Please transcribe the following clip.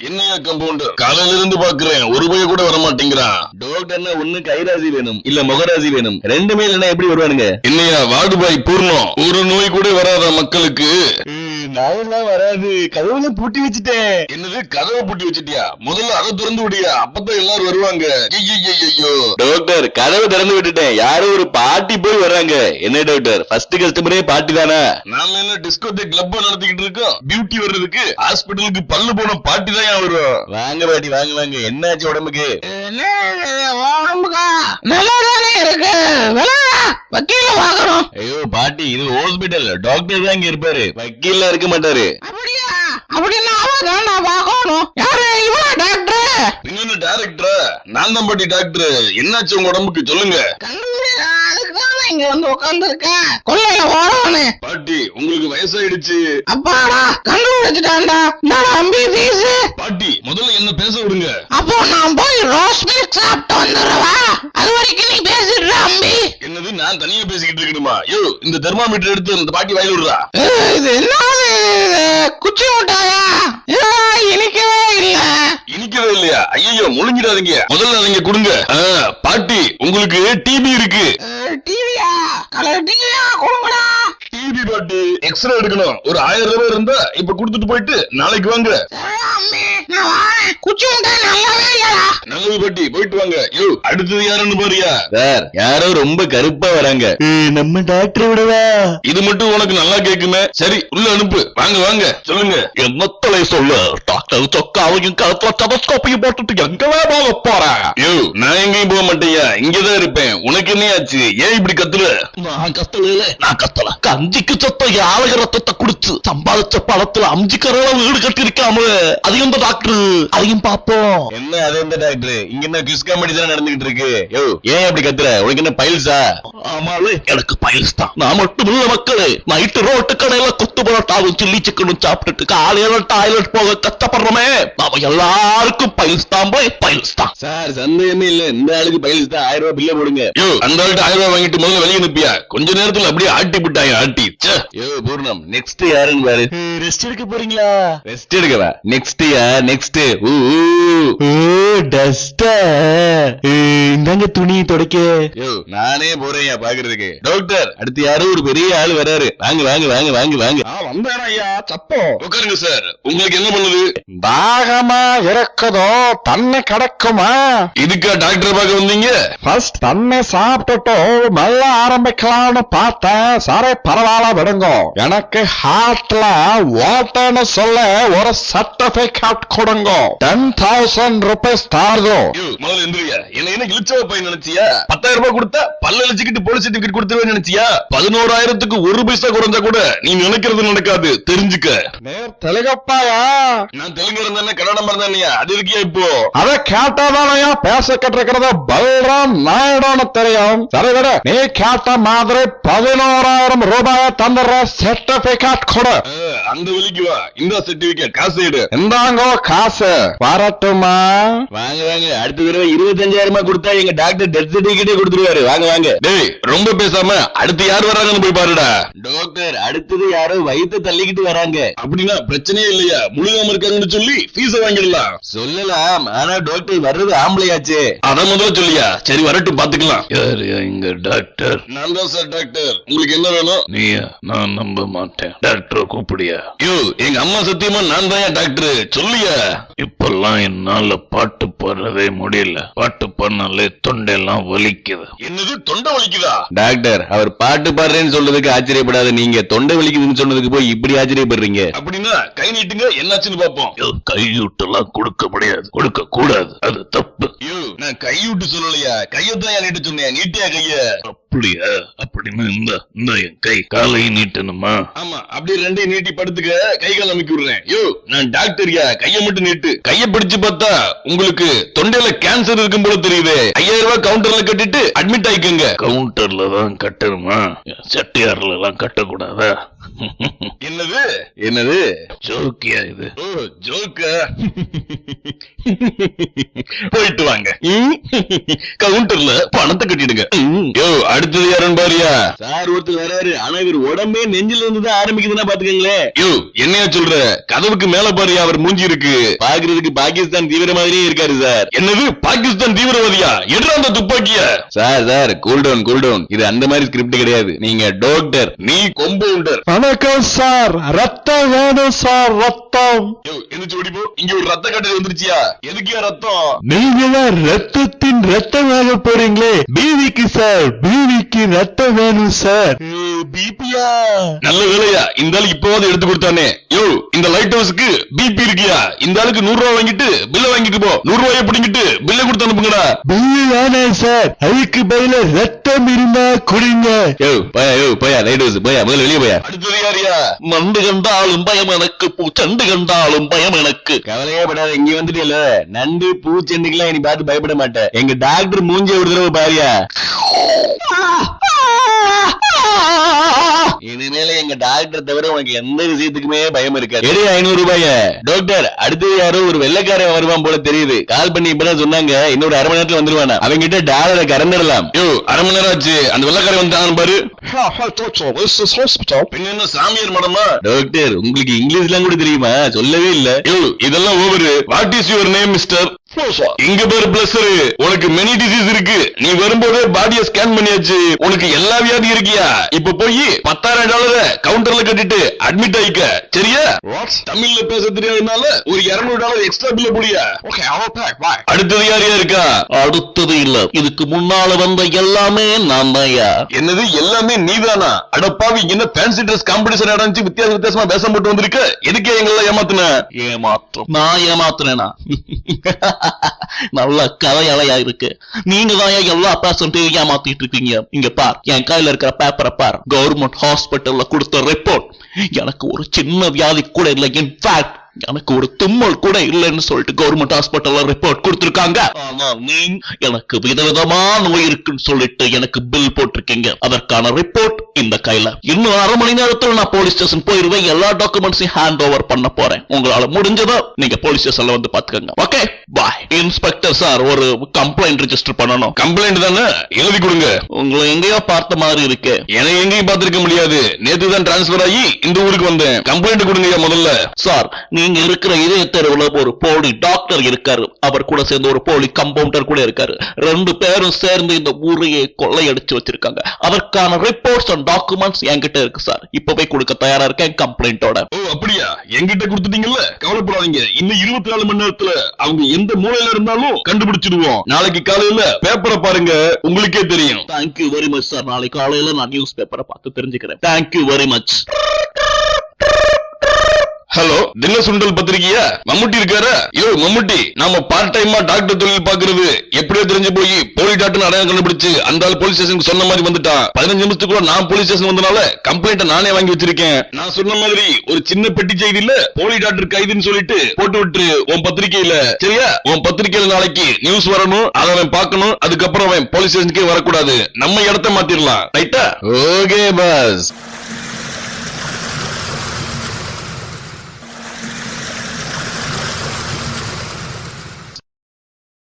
என்னையா கம்பவுண்டர் காலையில இருந்து பாக்குறேன் ஒரு பைய கூட வர மாட்டேங்கிறான் டாக்டர்னா ஒண்ணு கைராசி வேணும் இல்ல முகராசி வேணும். ரெண்டுமே இல்லைன்னா எப்படி வருவானுங்க? என்னையா வார்டு பாய் பூர்ணம். ஒரு நோய் கூட வராத மக்களுக்கு? நாயெல்லாம் வராது. கதவுல பூட்டி வச்சுட்டேன். என்னது கதவை பூட்டி வச்சிட்டியா? முதல்ல அதை திறந்து விடியா. அப்பதான் எல்லாரும் வருவாங்க. ஐயோ டாக்டர் கதவை திறந்து விட்டுட்டேன். யாரோ ஒரு பாட்டி போய் வர்றாங்க. என்ன டாக்டர் ஃபர்ஸ்ட் கஸ்டமரே பாட்டி தானே? நாம என்ன டிஸ்கோதேக் கிளப் நடத்திக்கிட்டு இருக்கோம்? பியூட்டி வர்றதுக்கு ஹாஸ்பிட்டலுக்கு பல்லு போன பாட்டி தான் வரும்? வாங்க பாட்டி வாங்க வாங்க. என்னாச்சு உடம்புக்கு? உடம்புக்கா? நல்லாதானே இருக்கு. விளையாடா வக்கீல வாங்கணும். ஐயோ பாட்டி இது ஹாஸ்பிடல் டாக்டர் தான் இங்க இருப்பாரு. வக்கீல்ல இருக்க மாட்டாரு. அப்படியா? அப்படின்னா அவன் நான் பார்க்கணும் யாரு? இவனா டாக்டர் இன்னொன்னு டைரக்டரா நான் தான் பாட்டி டாக்டர் என்னாச்சு உங்க உடம்புக்கு? சொல்லுங்க. இங்க வந்து உட்காந்துருக்கேன் கொள்ளையில ஓடவனு பாட்டி உங்களுக்கு வயசாயிடுச்சு. அப்பாடா கண்டுபிடிச்சிட்டான்டா நான் அம்பி ஃபீஸ் பாட்டி முதல்ல என்ன பேச விடுங்க. அப்போ நான் போய் ரோஸ் மில்க் சாப்பிட்டு வந்துடுறவா அது வரைக்கும் நீ பேசிடுற என்னது நான் தனியா பேசிக்கிட்டு இருக்கணுமா? யோ இந்த தெர்மாமீட்டர் எடுத்து அந்த பாட்டி வாயில விடுறா. இது என்னது இது? குச்சி முட்டாயா? இனிக்கவே இல்ல இனிக்கவே இல்லையா? ஐயோ முழுங்கிடாதீங்க. முதல்ல நீங்க கொடுங்க. பாட்டி உங்களுக்கு டிபி இருக்கு. டிவியா கலர் டிவியா கொடுங்கடா. பாட்டி எக்ஸ்ரே எடுக்கணும். ஒரு ஆயிரம் ரூபாய் இருந்தா இப்ப கொடுத்துட்டு போயிட்டு நாளைக்கு வாங்க. குச்சி முட்டாய் நல்லாவே இல்லடா. நல்லது பாட்டி போயிட்டு வாங்க. யோ அடுத்தது யாருன்னு பாரியா? சார் யாரோ ரொம்ப கருப்பா வராங்க. நம்ம டாக்டர் விடவா? இது மட்டும் உனக்கு நல்லா கேக்குமே. சரி உள்ள அனுப்பு. வாங்க வாங்க. சொல்லுங்க. என்னத்தலை சொல்லு டாக்டர் சொக்காவையும் கழுத்துல டெலஸ்கோப்பையும் போட்டுட்டு எங்கவே போக போறேன் யோ நான் எங்கேயும் போக மாட்டேயா? இங்கதான் இருப்பேன். உனக்கு என்ன ஆச்சு ஏன் இப்படி கத்துற? நான் கத்தல நான் கத்தல. கஞ்சிக்கு சத்த யாழக ரத்தத்தை குடிச்சு சம்பாதிச்ச பணத்துல அஞ்சு கரல வீடு கட்டி இருக்காம அதையும் இந்த டாக்டர் அதையும் பாப்போம் என்ன அது எந்த டாக்டர் இங்க என்ன கிஸ் காமெடி தான் நடந்துகிட்டு இருக்கு? யோ ஏன் அப்படி கத்துற? உனக்கு என்ன பைல்ஸா ஆமாலே எனக்கு பைல்ஸ் தான். நான் மட்டும் இல்ல மக்களே. நைட்டு ரோட்டு கடையில கொத்து பரோட்டாவும் சில்லி சிக்கனும் சாப்பிட்டுட்டு காலையில டாய்லெட் போக கஷ்டப்படுறோமே. நாம எல்லாருக்கும் பைல்ஸ் தான் போய் பைல்ஸ் தான். சார் சந்தேகமே இல்ல. இந்த ஆளுக்கு பைல்ஸ் தான். ஆயிரம் ரூபாய் பில்ல போடுங்க. யோ அந்த ஆள்கிட்ட ஆயிரம் ரூபாய் வாங்கிட்டு முதல்ல வெளியே அனுப்பியா கொஞ்ச நேரத்துல அப்படியே ஆட்டி விட்டாங்க ஆட்டி. யோ பூர்ணம். நெக்ஸ்ட் யாருன்னு பாரு. ரெஸ்ட் எடுக்க போறீங்களா? ரெஸ்ட் எடுக்கவா? நெக்ஸ்ட் யா? நெக்ஸ்ட் ஊ ஓ டஸ்ட் இந்தாங்க துணி துடைக்க. யோ நானே போறேன் பாக்குறதுக்கு. டாக்டர் அடுத்து யாரோ ஒரு பெரிய ஆள் வராரு. வாங்க வாங்க வாங்க வாங்க வாங்க. வந்தானா ஐயா? சத்தம் உட்காருங்க சார் உங்களுக்கு என்ன பண்ணுது? தாகமா இருக்குதோ தண்ணி கிடைக்குமா? இதுக்கா டாக்டர் பார்க்க வந்தீங்க? ஃபர்ஸ்ட் தண்ணி சாப்பிட்டுட்டு மெல்ல ஆரம்பிக்கலாம்னு பார்த்தேன். சரி பரவாயில்ல விடுங்க எனக்கு ஹார்ட்ல ஓட்டன்னு சொல்ல ஒரு சர்டிபிகேட் கொடுங்க டென் தௌசண்ட் ருபீஸ் தாருதோ முதல்ல எந்திரியா. என்ன என்ன இழிச்சவ பையன் நினைச்சியா? பத்தாயிரம் ரூபாய் கொடுத்தா பல்ல அழிச்சுக்கிட்டு போலீஸ் சர்டிபிகேட் கொடுத்துருவேன் நினைச்சியா? பதினோராயிரத்துக்கு ஒரு பைசா குறைஞ்சா கூட நீ நினைக்கிறது நடக்காது. தெரிஞ்சுக்க. நேர் தெலுங்கப்பாயா? நான் தெலுங்கு இருந்தானே கன்னடம் இருந்தானியா அது இருக்கியா இப்போ? அத கேட்டாதானயா பேசிக்கிட்டு இருக்கிறது பல்ராம் நாயுடுன்னு தெரியும். சரி விடு. நீ கேட்ட மாதிரி பதினோராயிரம் ரூபாய கொடு. அந்த வழிக்கு வா. இந்த சர்டிபிகேட் காசு எடு. இந்தாங்கோ காசு. வரட்டுமா? வாங்க வாங்க. அடுத்த தடவை இருபத்தஞ்சாயிரமா கொடுத்தா எங்க டாக்டர் டெத் சர்டிபிகேட்டே கொடுத்துருவாரு. வாங்க வாங்க. டேய் ரொம்ப பேசாம அடுத்து யார் வராங்கன்னு போய் பாருடா. டாக்டர் அடுத்தது யாரோ வயித்தை தள்ளிக்கிட்டு வராங்க. அப்படின்னா பிரச்சனையே இல்லையா? முழுகாம இருக்காங்கன்னு சொல்லி ஃபீஸ வாங்கிடலாம். சொல்லலாம். ஆனா டாக்டர் வர்றது ஆம்பளையாச்சே. அத முதல்ல சொல்லியா? சரி வரட்டும் பாத்துக்கலாம் யார் இங்க டாக்டர் நான் தான் சார் டாக்டர் உங்களுக்கு என்ன வேணும்? நீயா? நான் நம்ப மாட்டேன். டாக்டரை கூப்பிடியா? யோ எங்க அம்மா சத்தியமா நான் தான் டாக்டர்? சொல்லியா? இப்பெல்லாம் என்னால பாட்டு பாடுறதே முடியல. பாட்டு பாடினாலே தொண்டையெல்லாம் வலிக்குது. என்னது தொண்டை வலிக்குதா? டாக்டர் அவர் பாட்டு பாடுறேன்னு சொல்றதுக்கு ஆச்சரியப்படாத நீங்க. தொண்டை வலிக்குதுன்னு சொன்னதுக்கு போய் இப்படி ஆச்சரியப்படுறீங்க. அப்படின்னா கை நீட்டுங்க என்னாச்சுன்னு பாப்போம். கையூட்டெல்லாம் கொடுக்க முடியாது. கொடுக்க கூடாது. அது தப்பு. யோ நான் கைவிட்டு சொல்லலையா? கையத்தான் நீட்டு சொன்னேன்? நீட்டியா கைய? அப்படியா? அப்படின்னா இந்த இந்த என் கை காலை நீட்டணுமா? ஆமா அப்படியே ரெண்டையும் நீட்டி படுத்துக்க கை கால் அமைக்கி விடுறேன். யோ நான் டாக்டர்யா கைய மட்டும் நீட்டு. கைய பிடிச்சு பார்த்தா உங்களுக்கு தொண்டையில கேன்சர் இருக்கும் போல தெரியுது. ஐயாயிரம் ரூபாய் கவுண்டர்ல கட்டிட்டு அட்மிட் ஆயிக்கோங்க. கவுண்டர்ல தான் கட்டணுமா? செட்டியார்ல எல்லாம் கட்டக்கூடாதா? என்னது? என்னது? ஜோக்கியா இது. ஓ ஜோக்கா? போயிட்டு வாங்க? கவுண்டர்ல பணத்தை கட்டிடுங்க. யோ அடுத்தது யாருன்னு பாரியா சார் ஒருத்தர் வராரு. ஆனா இவர் உடம்பே நெஞ்சில இருந்து தான் ஆரம்பிக்குதுன்னா பாத்துக்கங்களேன் யோ என்னையா சொல்ற? கதவுக்கு மேல பாரியா அவர் மூஞ்சி இருக்கு. பாக்குறதுக்கு பாகிஸ்தான் தீவிர மாதிரியே இருக்காரு சார். என்னது? பாகிஸ்தான் தீவிரவாதியா? எட்ரா அந்த துப்பாக்கிய? Sir sir cool down cool down இது அந்த மாதிரி ஸ்கிரிப்ட் கிடையாது. நீங்க டாக்டர் நீ கொம்பவுண்டர். வணக்கம் சார். ரத்தம் வேணும் சார் ரத்தம். எந்திரிச்சு ஓடி போ இங்க ஒரு ரத்த கட்டளை வந்துருச்சியா? எதுக்கியா ரத்தம்? நீங்க தான் ரத்தத்தின் ரத்தம் வாங்க போறீங்களே. பீவிக்கு சார் பீவிக்கு ரத்தம் வேணும் சார். பிபியா? நல்ல வேலையா? இந்த ஆளு இப்பவாவது எடுத்து கொடுத்தானே. யோ இந்த லைட் ஹவுஸ்க்கு பிபி இருக்கியா? இந்த ஆளுக்கு நூறு ரூபாய் வாங்கிட்டு பில்ல வாங்கிட்டு போ. நூறு ரூபாய பிடிங்கிட்டு பில்ல கொடுத்து அனுப்புங்கடா. பில்லு வேணாம் சார். அதுக்கு பதிலா ரத்தம் இருந்தா குடிங்க. யோ போயா யோ போயா லைட் ஹவுஸ் போயா முதல்ல வெளியே போயா. அடுத்தது யாரியா? மண்டு கண்டாலும் பயம் எனக்கு பூச்சண்டு கண்டாலும் பயம் எனக்கு. கவலையே படாத இங்க வந்துட்டேல நண்டு பூச்செண்டுக்கெல்லாம் இனி பார்த்து பயப்பட மாட்டேன். எங்க டாக்டர் மூஞ்சி ஒரு தடவை பாரியா. இனிமேல எங்க டாக்டர் தவிர உனக்கு எந்த விஷயத்துக்குமே பயம் இருக்காது. எடு ஐநூறு ரூபாய. டாக்டர் அடுத்தது யாரோ ஒரு வெள்ளைக்காரன் வருவான் போல தெரியுது. கால் பண்ணி இப்பதான் சொன்னாங்க இன்னொரு அரை மணி நேரத்துல வந்துருவானா. அவங்க கிட்ட டாலரை கறந்துடலாம் யோ அரை மணி நேரம் ஆச்சு. அந்த வெள்ளக்காரன் வந்தாங்க பாரு. என்ன சாமியார் மடமா? டாக்டர் உங்களுக்கு இங்கிலீஷ்லாம் கூட தெரியுமா? சொல்லவே இல்ல. யோ இதெல்லாம் over what is your name mister இங்க பேரு பிளஸரு உனக்கு மெனி டிசீஸ் இருக்கு. நீ வரும்போதே பாடிய ஸ்கேன் பண்ணியாச்சு. உனக்கு எல்லா வியாதி இருக்கியா? இப்ப போய் பத்தாயிரம் டாலர கவுண்டர்ல கட்டிட்டு அட்மிட் ஆயிக்க. சரியா? தமிழ்ல பேச தெரியாதனால ஒரு இருநூறு டாலர் எக்ஸ்ட்ரா பில்ல புடியா? அடுத்தது யார் இருக்கா? அடுத்தது இல்ல. இதுக்கு முன்னால வந்த எல்லாமே நான் என்னது எல்லாமே நீதானா? அடப்பாவி என்ன ஃபேன்சி ட்ரெஸ் காம்படிஷன் நடந்துச்சு வித்தியாச வித்தியாசமா வேஷம் போட்டு வந்திருக்க? எதுக்கே எங்களை ஏமாத்துன? ஏமாற்றம் நான் ஏமாத்துறேனா நல்ல கதையலையா இருக்கு. நீங்க தான் எல்லா பேசன்ட்டையும் ஏமாத்திட்டு இருக்கீங்க? இங்க பார் என் கையில இருக்கிற பேப்பரை பார். கவர்மெண்ட் ஹாஸ்பிட்டல்ல கொடுத்த ரிப்போர்ட் எனக்கு ஒரு சின்ன வியாதி கூட இல்லை. இன்ஃபேக்ட் எனக்கு ஒரு தும்மல் கூட இல்லைன்னு சொல்லிட்டு கவர்மெண்ட் ஹாஸ்பிட்டல்ல ரிப்போர்ட் கொடுத்திருக்காங்க. ஆனா நீங்க எனக்கு விதவிதமா நோய் இருக்குன்னு சொல்லிட்டு எனக்கு பில் போட்டிருக்கீங்க. அதற்கான ரிப்போர்ட் இந்த கையில. இன்னும் அரை மணி நேரத்துல நான் போலீஸ் ஸ்டேஷன் போயிருவேன். எல்லா டாக்குமெண்ட்ஸையும் ஹேண்ட் ஓவர் பண்ண போறேன். உங்களால முடிஞ்சதோ நீங்க போலீஸ் ஸ்டேஷன்ல வந்து பாத்துக்கோங்க ஓகே பாய் இன்ஸ்பெக்டர் சார் ஒரு கம்ப்ளைண்ட் ரெஜிஸ்டர் பண்ணணும். கம்ப்ளைண்ட் தானே? எழுதி கொடுங்க. உங்களை எங்கேயோ பார்த்த மாதிரி இருக்கு. என்னை எங்கேயும் பார்த்திருக்க முடியாது. நேத்து தான் டிரான்ஸ்பர் ஆகி இந்த ஊருக்கு வந்தேன். கம்ப்ளைண்ட் கொடுங்க முதல்ல. சார் நீங்க இருக்கிற இதய தெருவுல ஒரு போலி டாக்டர் இருக்காரு. அவர் கூட சேர்ந்து ஒரு போலி கம்பவுண்டர் கூட இருக்காரு. ரெண்டு பேரும் சேர்ந்து இந்த ஊரையே கொள்ளையடிச்சு வச்சிருக்காங்க. அதற்கான ரிப்போர்ட்ஸ் அண்ட் டாக்குமெண்ட்ஸ் என்கிட்ட இருக்கு சார் இப்பவே கொடுக்க தயாரா இருக்கேன் கம்ப்ளைண்டோட ஓ அப்படியா? என்கிட்ட கொடுத்துட்டீங்கல்ல? கவலைப்படாதீங்க. இன்னும் இருபத்தி நாலு மணி நேரத்துல அவங்க எந்த மூலையில இருந்தாலும் கண்டுபிடிச்சிடுவோம். நாளைக்கு காலையில பேப்பரை பாருங்க. உங்களுக்கே தெரியும். தேங்க்யூ வெரி மச் சார் நாளை காலையில நான் நியூஸ் பேப்பரை பார்த்து தெரிஞ்சுக்கிறேன். தேங்க்யூ வெரி மச் ஹலோ தின சுண்டல் பத்திரிகையா மம்முட்டி இருக்காரு? யோ மம்முட்டி நாம பார்ட் டைமா டாக்டர் தொழில் பாக்குறது எப்படியோ தெரிஞ்சு போய் போலி டாக்டர் அடையாளம் கண்டுபிடிச்சு அந்த ஆள் போலீஸ் ஸ்டேஷனுக்கு சொன்ன மாதிரி வந்துட்டான். பதினஞ்சு நிமிஷத்துக்குள்ள நான் போலீஸ் ஸ்டேஷன் வந்தனால கம்ப்ளைண்ட் நானே வாங்கி வச்சிருக்கேன். நான் சொன்ன மாதிரி ஒரு சின்ன பெட்டி செய்தியில போலி டாக்டர் கைதுன்னு சொல்லிட்டு போட்டு விட்டு உன் பத்திரிகையில சரியா? உன் பத்திரிகையில நாளைக்கு நியூஸ் வரணும் அதை அவன் பார்க்கணும் அதுக்கப்புறம் அவன் போலீஸ் ஸ்டேஷனுக்கே வரக்கூடாது. நம்ம இடத்த மாத்திரலாம். ரைட்டா ஓகே பாஸ்